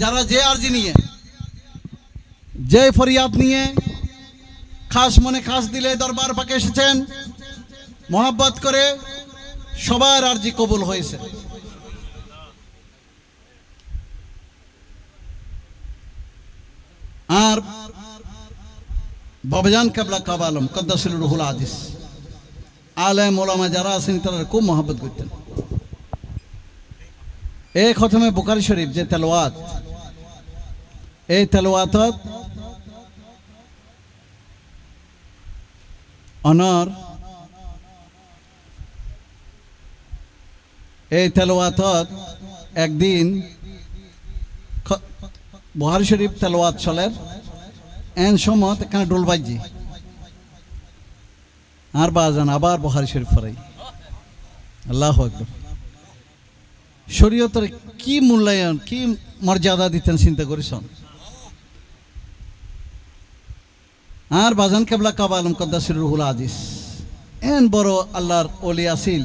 যারা যে আর্জি নিয়ে, যে ফরিয়াদ নিয়ে খাস মনে খাস দিলে দরবার পাকে এসেছেন, মোহাব্বত করে সবার আর্জি কবুল হয়েছে। আর বাবাজান কাবলা কাবালম কদ্দাসিল রুহুল আদিস আলেম ওলামা যারা আছেন তারা খুব মহব্বত করতেন। এই খতমে বুকারি শরীফ যে তেলোয়াত এই তেলোয়াতত অনর। এই তেলোয়াতত একদিন বুহারি শরীফ তেলোয়াত চলের। এন সময় এখানে ডোল বাজি আর বাজান আবার বুহারি শরীফ ফরাই। আল্লাহ শরীয়তের কি মূল্যায়ন, কি মর্যাদা দিতেন চিন্তা করেছেন আর বাজান কেবলা কাবা আলম কদ্দাসির রুহুল আজিজ এন বড় আল্লাহর অলি আসিল।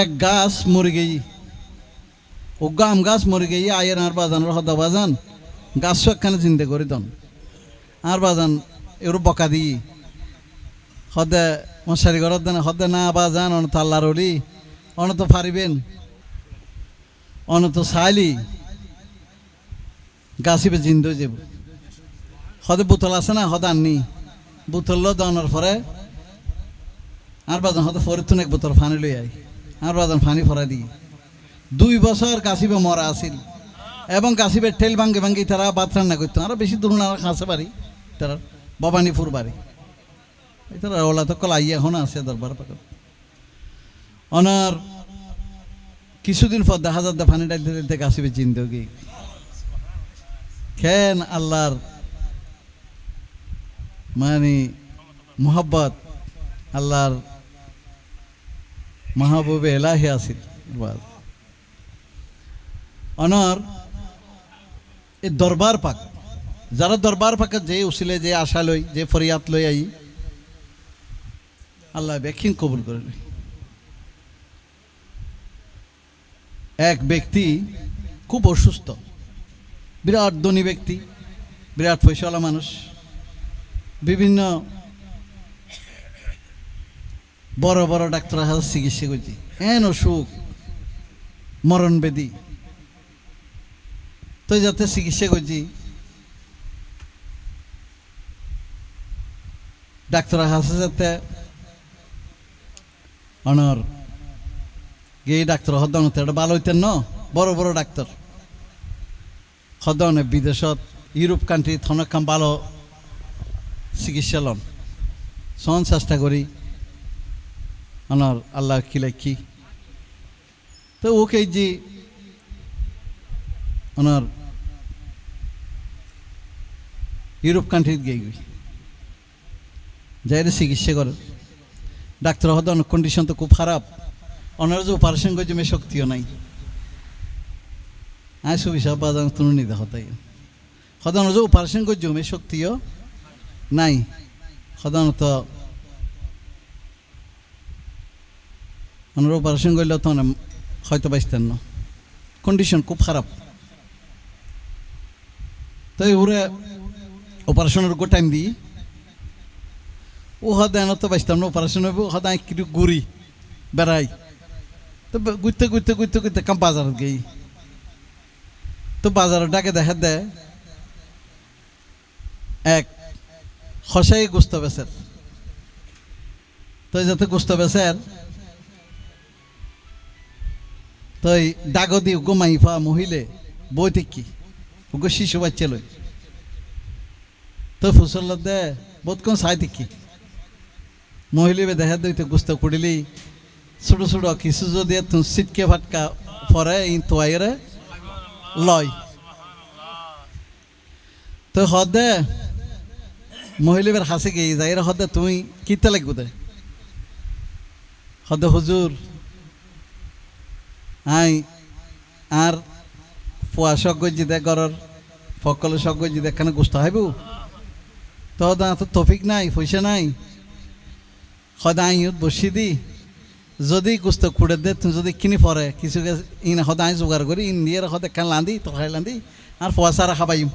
এক গাছ মরে গেই, ও গাম গাছ মরে গেই, আয়ের আর বাজান হদা বাজান গাছ একখানে চিন্তা করে দন। আর বাজান এর বকা দিই, হদে মশারি ঘরত দেন, হদে না বাজান অনত আল্লাহর অলি অনত ফারিবেন অনত সাইলি গাছিবে জিন্দ যাব হদে বোতল আছে না হদে আননি। বোতল দানোর পরে আর বাজান হদে ফরিতুন এক বোতল ফানি লই আই আর বাজান ফানি ফরা দিই দুই বছর গাছিবে মরা আছিল। এবং গাছিবে ঠেল ভাঙ্গে ভাঙ্গি তারা ভাত রান্না করতো আরও বেশি দূর না খাসে বাড়ি তারা ভবানীপুর বাড়ি তারা ওলা তো কলাই এখন আছে দরবার পাক অনার কিছুদিন পর দেখা যাচ্ছে ফানি ডাইতে দিতে গাছিবে জিন্দগি। খেন আল্লাহর মানে মোহাব্বত আল্লাহর মাহবুবে এলাহি বাস। অনর এই দরবার পাক, যারা দরবার পাকে যে উচিলে যে আশা লই, যে ফরিয়াত লই আই, আল্লাহ ব্যাখ্যিন কবুল করে এক ব্যক্তি খুব অসুস্থ বিরাট ধনী ব্যক্তি, বিরাট পয়সাওয়ালা মানুষ, বিভিন্ন বড় বড় ডাক্তার হাতে চিকিৎসা করছি। এন অসুখ, মরণ বেদি। তো যাতে চিকিৎসা করছি। ডাক্তার হাসে যাতে অনর। গিয়ে ডাক্তার হদ্দান এটা ভালো হইতেন ন? বড় বড় ডাক্তার। হদ্দানে বিদেশত ইউরোপ কান্ট্রি থনকাম ভালো চিকিৎসা লন সহন চেষ্টা করি অনর আল্লাহ কিলে কি? তো ওকে যে ওনার ইউরোপ কান্ট্রিতে গিয়ে গই চিকিৎসা করে ডাক্তার অনেক কন্ডিশন তো খুব খারাপ ওনারা যে অপারেশন করছে শক্তিও নাই। আয় সুবিশা বাজান তুলে নিতে হতাই। ওনারা যে অপারেশন করছে শক্তিও নাই। সাধারণত ওনারা অপারেশন করলে তো হয়তো বাইসতেন না। কন্ডিশন খুব খারাপ। তো ওরে অপারেশনের গো টাইম দিই। ও হদায় তো বাইসতাম না অপারেশন হইব হদায় কিছু ঘুরি, বেড়াই। তো ঘুরতে ঘুরতে ঘুরতে ঘুরতে কাম বাজারত গেই। তো বাজারে ডাকে দেখা দেয় এক হসাই গোস্ত বেচের। তো যাতে গোস্ত বেচের তো এই ডাগদি উগো মাইফা মহিলে, বই কি উগো শিশু বাচ্চা লই। তো ফুসল দে বহুত কোন সাই দেখি মহিলিবে দেখা দইতে গুস্ত কুড়িলি। ছোট ছোট কিছু যদি সিটকে ফাটকা পরে ই তোয়াইরে লয়। তো হদে মহিলিবের হাসি গিয়ে যাই হদে তুমি কিতে লাগবো দে? হদে হুজুর আই আর ফুয়া সজ্ঞ দে ঘরের সকলে সজ্ঞ দে, কেন গুস্ত হাইব? তো দা তো তফিক নাই পয়সা নাই? সদায় ইহঁত বসি দি যদি গুস্ত কুড়ে দে, তুমি যদি কিনি পরে, কিছু কে- ইন হতে আই জোগাড় করি, ইন দিয়ে হতে কান লান্দি, তরকারি লান্দি, আর পয়সা রাখা পাইম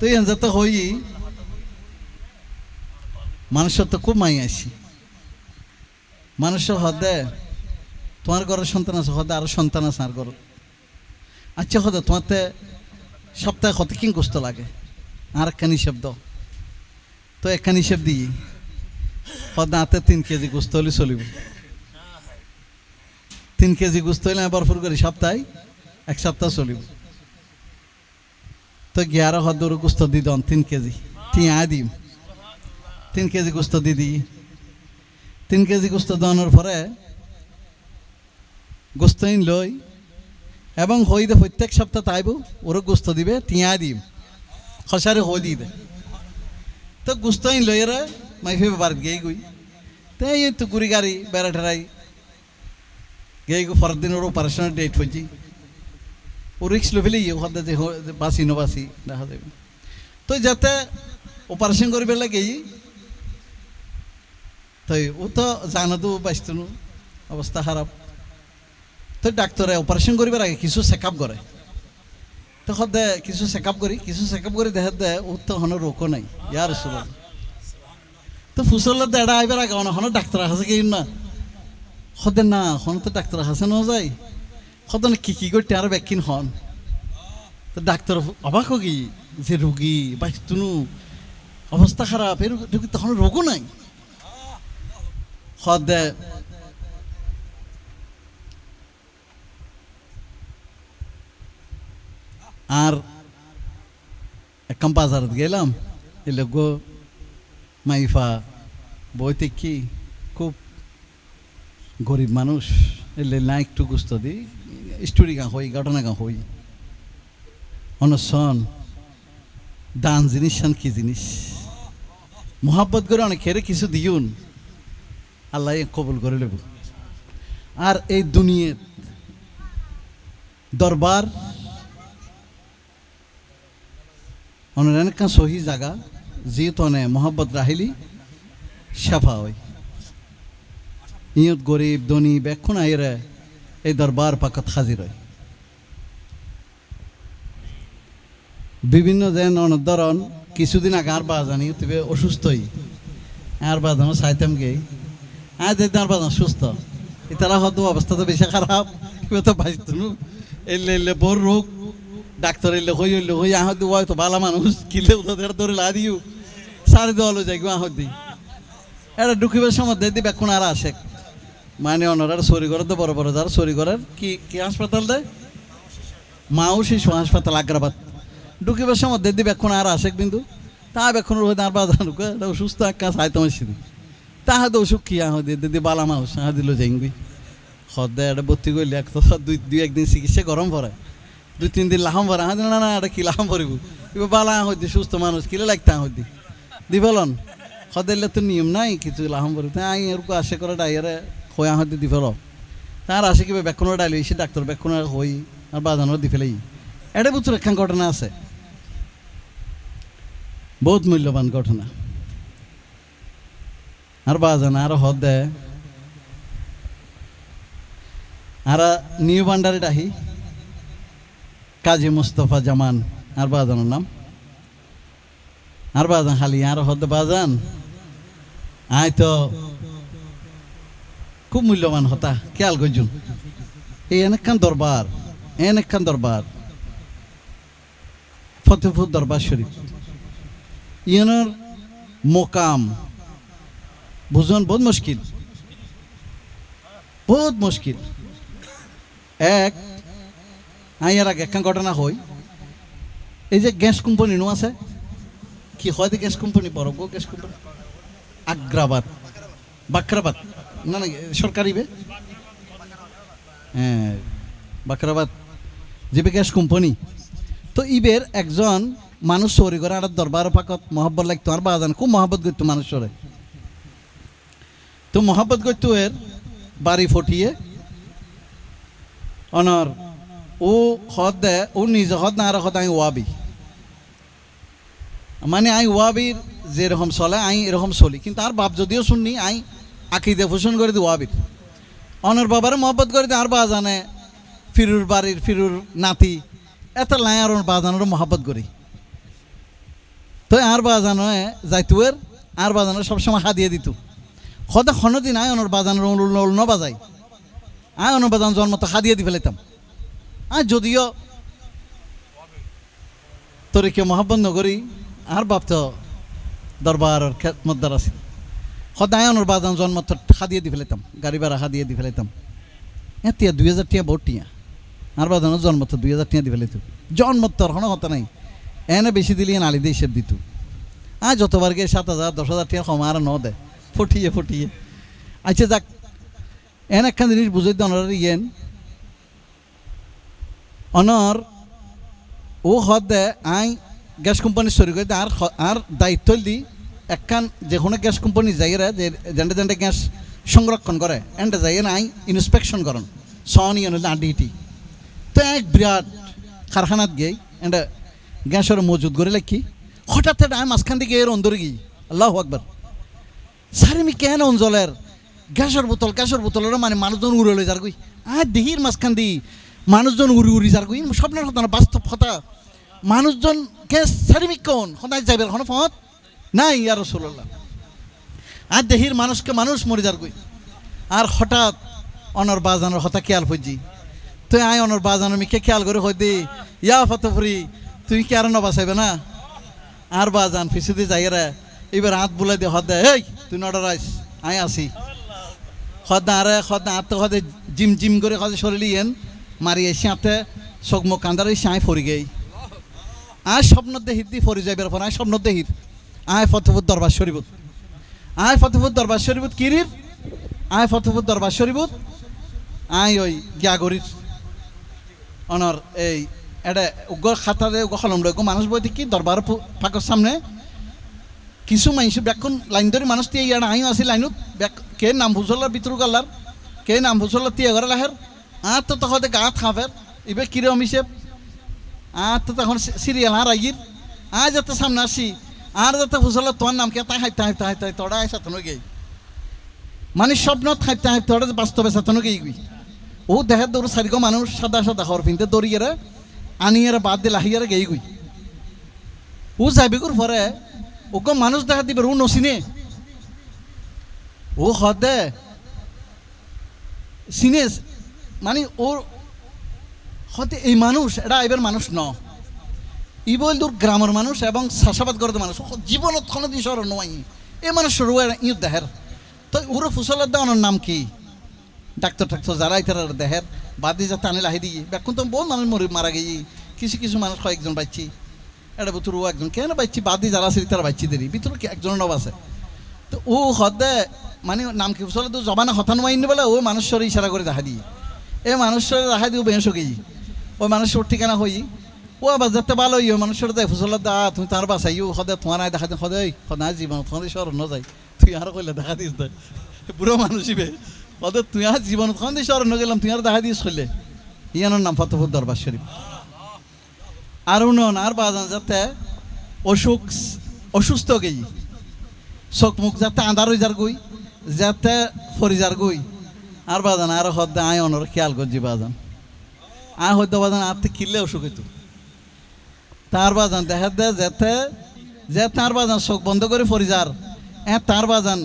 তো এই যাতে হই, মানুষের তো খুব মাই আসি। মানুষের হদে তোমার ঘরের সন্তান আছে, হদে আরও সন্তান আছে আর ঘর। আচ্ছা হদে তোমাতে সপ্তাহে কত কিন কষ্ট লাগে? আর একখানি শব্দ তো একখান হিসেব দিই। হদে হাতে তিন কেজি গুস্ত হলে চলিব। তিন কেজি গুস্ত হলে আমি বরফর করি, সপ্তাহে এক সপ্তাহ চলিব। তো গিয়ারো হদর গুস্ত দি দন, তিন কেজি। টিয়া দিম। তিন কেজি গুস্ত দি দিই। তিন কেজি গোস্ত দেওয়ানোর পরে গোস্ত লই, এবং হই দে প্রত্যেক সপ্তাহ তাইব ওরও গোস্ত দিবে টিয়া দিম। খসারে হই দি দে। তো গোস্ত লই মাই ফেবে বাড়িত গেই গুই তো এই তো গুড়ি গাড়ি বেড়া টেরাই গেই গো পরের দিন ওর অপারেশনের ডেট হয়েছি ও রিক্স লো ফেলে হতে যে বাসি ন দেখা যাবে তো যাতে অপারেশন করিবে লাগে তো ও তো জানো তো পাইতো না অবস্থা খারাপ তো ডাক্তারে অপারেশন করিবার আগে কিছু চেক আপ করে তো দে কিছু চেক আপ করি কিছু চেক আপ করে দেখা দে ও তো হনো রোগও নাই ইয়ার সুর তো ফুসল দেড়া আইবার আগে হনো ডাক্তার আছে কি না? সদে না হনো তো ডাক্তার আছে ন যাই সদন কি কি করতে আর ব্যাকিন হন। তো ডাক্তার অবাক কি যে রোগী বাইতুনু অবস্থা খারাপ, এই রোগী তখন রোগও নাই। সদে আর একম বাজারত গেলাম এলে গো মাইফা বইতে কি খুব গরিব মানুষ? এলে না একটু গুস্ত দি। স্টোরি গা হই, ঘটনা গা হই। অনসন দান জিনিস শান কি জিনিস? মোহাব্বত করে অনেক খেরে কিছু দিউন। আল্লাহ কবুল করে নেব। আর এই দুনিয়ার দরবার অনেক অনেক সহি জায়গা যিহেতু অনে মোহাম্মত রাহিলি সাফা হয় ইয়ত গরিব, ধনী বেক্ষণ আইরে এই দরবার পাকত হাজির হয়। বিভিন্ন যেন অনধরণ কিছুদিন আগে আর বাজানি তুমি অসুস্থই। আর বাজানো চাইতাম গে আর দেখতে আর বাজানো সুস্থ তারা হয়তো অবস্থা তো বেশি খারাপ কেউ তো বাঁচত এলে এলে বড় রোগ ডাক্তার এলে হই হইলে হই আহ দি তো ভালো মানুষ কিলে ওদের ধরে লা দিও। সারি দেওয়ালো যাই আহ দি এটা ঢুকিবার সময় দিবে এখন আর আসে। মানে অনার সরি করে তো বড় বড় যারা সরি করার কি কি হাসপাতাল দেয়? মাও শিশু হাসপাতাল, আগ্রাবাদ। ঢুকিবার সময় দিবে এখন আর আসে কিন্তু। তা এখন রোহিত আর বাজার সুস্থ এক কাজ হাইতাম সিদি তাহা তো অসুখ কি আহ দিয়ে দিদি বালা মাউস আহ দিল যাইঙ্গি। সদায় এটা ভর্তি করলে এক তো দুই দুই একদিন চিকিৎসা গরম পড়ে। দুই, তিন দিন লাহাম ভরা হাতে না না এটা কি লাহাম ভরিব এবার বালা হইতে সুস্থ মানুষ কিলে লাগতে হইতে? দি তো নিয়ম নাই কিছু লাহাম তাই আই এরকম আসে করে ডাইয়ারে হয়ে হইতে দি ফেল তার আসে কিবা বেক্ষণের ডাইলে, এসে ডাক্তার বেক্ষণের হই, আর বাজানোর দি ফেলেই। এটা বুঝছ একখান ঘটনা আছে। বহুত মূল্যবান ঘটনা। আর বাজানা, আর হদ দেয় আর নিউ ভান্ডারে ডাহি। কাজী মুস্তফা জামান, আর বাজানোর নাম। আর বাজান, খালি আর হদ বাজান। আয় তো খুব মূল্যবান হতা খেয়াল করছুন এই অনেকখান দরবার অনেকখান দরবার ফতেপুর দরবার শরীফ। ইয়নের মোকাম বুঝন, বহুত মুশকিল। বহুত মুশকিল। এক আইয়ার আগে একখান ঘটনা হই। এই যে গ্যাস কোম্পানি নো আছে, কি হয় গ্যাস কোম্পানি বড় গ্যাস কোম্পানি? আগ্রাবাদ। বাকরাবাদ। না না, সরকারি বে? হ্যাঁ বাকরাবাদ। যেবে গ্যাস কোম্পানি। তো ইবের একজন মানুষ চৌরি করে আর দরবার পাকত। মহব্বত লাগতো, আর বাজান খুব মহব্বত করতো মানুষরে। তো মহব্বত করতো এর বাড়ি ফটিয়ে। অনর, ও হদ দে, ও নিজ হদ না, আর হদ আই ওয়াবি। মানে আই ওয়াবির যেরকম চলে, আই এরকম চলি। কিন্তু আর বাপ যদিও শুননি আই আকিদে পোষণ করে দি ওয়াবির অনর বাবারে মহব্বত করে দি আর বাজানে ফিরুর বাড়ির, ফিরুর নাতি, এত লাই আর বাজানোর মহব্বত করি। তো আর বাজানো যাইতুয়ের, আর বাজানো সবসময় হাদিয়ে দিত। সদা দিন আয় অনর বাজানোর ন বাজাই। আয় অনর বাজান জন্ম তো হাদিয়ে দি ফেলাইতাম। আর যদিও তরিকে মহাব্বত নগরী আর বাপ তো দরবার মদ্দার আছে সদায় অনর বাজান জন্ম তো হাদিয়ে দি ফেলাইতাম, গাড়ি ভাড়া হাদিয়ে দি ফেলাইতাম। এ টিয়া দুই হাজার টিয়া বহুত টিয়া। আর বাজানোর জন্ম তো দুই হাজার টিয়া দি ফেলাইতো। জন্ম তো কোনো কথা নাই। এনে বেশি দিলে নালি দিয়ে হিসেব দিত। আ যতবার গিয়ে সাত হাজার, দশ হাজার টিয়া কমা আর ন দেয় ফটিয়ে ফটিয়ে। আচ্ছা যাক, এন একখান জিনিস বুঝাই দিন অনার ইয়েন। অনর, ও হদ দে, আই গ্যাস কোম্পানি সরি করে আর আর দায়িত্ব দি একখান যে কোনো গ্যাস কোম্পানি যাইরা যে জেন্ডে জেন্ডে গ্যাস সংরক্ষণ করে, এন্ডে যাই আই ইন্সপেকশন করেন সনি আডিটি তো এক বিরাট কারখানাত গিয়ে এন্ডে গ্যাসের মজুদ করে লেখি। হঠাৎ আমি মাঝখান দিকে এর অন্দরে গিয়ে, আল্লাহ আকবার। সারি মি কেন অঞ্চলের গ্যাসের বোতল, গ্যাসের বোতলের মানে মানুষজন উড়ে লই যার গই আর দেহির মাঝখান দি মানুষজন উড়ি উড়ি যার গই স্বপ্নের কথা না বাস্তব কথা। মানুষজন গ্যাস সারি মি কোন সদায় যাবে এখন ফত নাই ইয়ার রসুল্লাহ আর দেহির মানুষকে মানুষ মরে যার গই আর হঠাৎ অনর বাজানোর হতা খেয়াল ফুজি তুই আয় অনর বাজানোর মিকে খেয়াল করে হই দি, ইয়া ফতফরি তুই কি আর নবাসাইবে না? আর বাজান ফিসুদি যাইরা এবার হাত বুলাই দিয়ে হদে এই, তুই নডর আইস আই আসি। হদা আরে হদা আত হদে জিম জিম করে হদে শরীর ইয়েন মারি এসে আতে চকমো কান্দার এসে আই ফরি গেই। আয় স্বপ্ন দেহিত দি ফরি যাইবার পর, আয় স্বপ্ন দেহিত আয় ফতেপুর দরবার শরীবত আয় ফতেপুর দরবার শরীবত কিরির? আয় ফতেপুর দরবার শরীবত আয় ওই গিয়াগরির। অনর, এই, এটা উগ্র খাতারে উগ্র কলম রয়েছে মানুষ বইতে কি দরবার ফাঁকর সামনে। কিছু মানুষ ব্যাকুন লাইন ধরে মানুষ দিয়ে ইয়ার আইন আছে লাইনত। কে নাম ভুসলার ভিতর গাল্লার কে নাম ভুসলার তিয়া ঘরে লাহের আর তো তখন গা খাবের ইবে কিরম হিসেব আর তো তখন সিরিয়াল আর আইর আর যাতে সামনে আসি, আর যাতে ভুসলার তোমার নাম কে তাই হাইতে হাইতে হাইতে তোরা আইসা তো গেই মানে স্বপ্ন হাইতে হাইতে তোরা বাস্তবে সাথে গেই গই ও দেখে দৌড় সারিগো মানুষ সাদা সাদা হর ফিনতে দৌড়িয়ে আনিয়ারে বাদ দিলে আহিয়ারে গেই গই ও যাবি কর পরে, ওকে মানুষ দেখা দিবে ও নচিনে। ও হদে চিনে মানে ওর হতে এই মানুষ এটা এবার মানুষ ন। ই বল তোর গ্রামের মানুষ এবং চাষাবাদ করতে মানুষ। জীবনত কোনোদিন সর নয় এই মানুষ রুয়া ইউ দেহের। তো ওর ফুসলের দেওয়ানোর নাম কি? ডাক্তার টাক্তার যারা ইতার দেহের। বাদি যাতে আনি লাহি দিয়ে বেকুন তো বহু মানুষ মরে, মারা গেছি কিছু কিছু মানুষ কয়েকজন পাইছি এটা ভিতর ও একজন। কেন পাইছি বাদি যারা আছে তারা পাইছি দেরি। ভিতরে একজন নব আছে? তো ও হদে মানে নাম কি? ফুসলে তো জবানা হতান মাইনি বলে ও মানুষের ইশারা করে দেখা দিয়ে এ মানুষের দেখা দিয়ে বেঁশ গেছি ওই মানুষের ঠিকানা হই। ও আবার যাতে ভালো ইয়ে মানুষের দেয় ফুসলের দা, তুমি তার বাসাই ও হদে তোমার আয় দেখা দিন হদে সদায় জীবন তোমাদের স্মরণ ন যায়। তুই আর কইলে দেখা দিস দেয় বুড়ো মানুষই ওদের তুই আর জীবন তখন দিয়ে স্মরণ গেলাম, তুই আর দেখা দিস করলে ইয়ানোর নাম ফতফুর দরবার শরীফ। আর উন্নয়ন আর বাজান যাতে অসুখ, অসুস্থ গেই। চোখ মুখ যাতে আন্ধার হয়ে যার গই, যাতে ফরি যার গই। আর বাজান, আর হদ্দে আয় অনর খেয়াল করছি বাজান। আয় হদ্দে বাজান আর তে কিনলে অসুখ হইতো। তার বাজান দেখা দে যেতে, যে তার বাজান চোখ বন্ধ করে ফরি যার, এ তার বাজান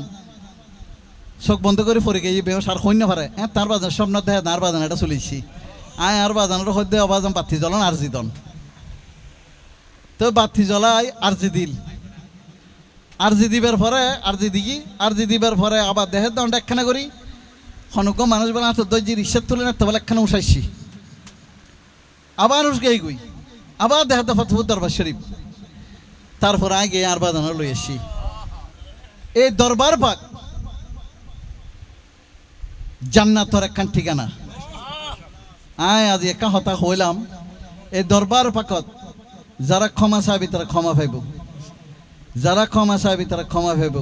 চোখ বন্ধ করে ফরি গেই বেহ সার সৈন্য পারে এ তার বাজান স্বপ্ন দেহে তার বাজান এটা চলিছি। আয় আর বাজানের হদ্দে অবাজান পাথি জ্বলন আর জিদন তো বাতি জ্বলাই আরজি দিল। আরজি দিবার পরে আরজি দিগি আরজি দিবার পরে আবার দেহের দণ্ড একখানা করি। হনুক মানুষ বলে তো দর্জি রিক্সার তুলে না তো বলে একখানা উঠাইছি আবার উস গেই আবার দেহে তো ফতফুর দরবার শরীফ। তারপর আগে আর বাজানো লই আসি এই দরবার পাক জান্নাতর একখান ঠিকানা। আয় আজ একা হতা হইলাম। এই দরবার পাকত যারা ক্ষমা চাবি তারা ক্ষমা পাইব। যারা ক্ষমা চাবি তারা ক্ষমা পাইব।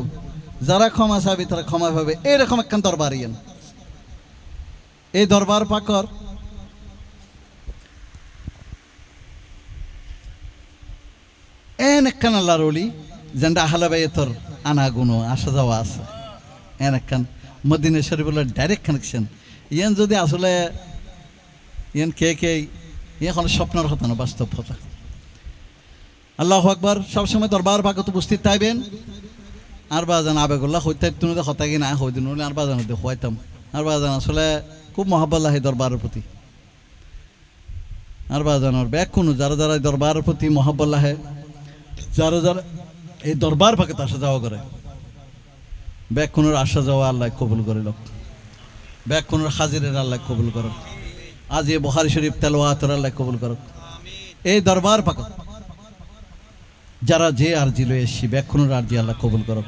যারা ক্ষমা চাবি তারা ক্ষমা পাবে এরকম একখান দরবার ইয়েন। এই দরবার পাকর এন আল্লাহর অলি যেটা আহলাবাই তোর আনা গুনো আসা যাওয়া আছে। এন একখান মদিনা শরীফুল্লাহ ডাইরেক্ট কানেকশন ইয়ান যদি আসলে, ইয়ান কে কে এখন স্বপ্নের কথা না, বাস্তব কথা। আল্লাহ আকবর, সবসময় দরবার ভাগত উপস্থিত থাকবেন আর বাজান আবেগুল্লাহ হইতে তুমি তো হতাগি না হই দিন আর বাজান হইতে হইতাম। আর বাজান আসলে খুব মহাব্বাল্লাহ এই দরবারের প্রতি। আর বাজানোর ব্যাগ কোনো, যারা যারা দরবারের প্রতি মহাব্বাল্লাহ যারা যারা এই দরবার পাকে আসা যাওয়া করে। আশা আসা যাওয়া আল্লাহ কবুল করে লোক। ব্যাগ কোনোর হাজিরের আল্লাহ কবুল করো আজ এ বহারি শরীফ তেলোয়াতর আল্লাহ কবুল করো এই দরবার পাক যারা যে আর্জি লয়ে এসছি ব্যাগ আর্জি আরজি আল্লাহ কবুল করো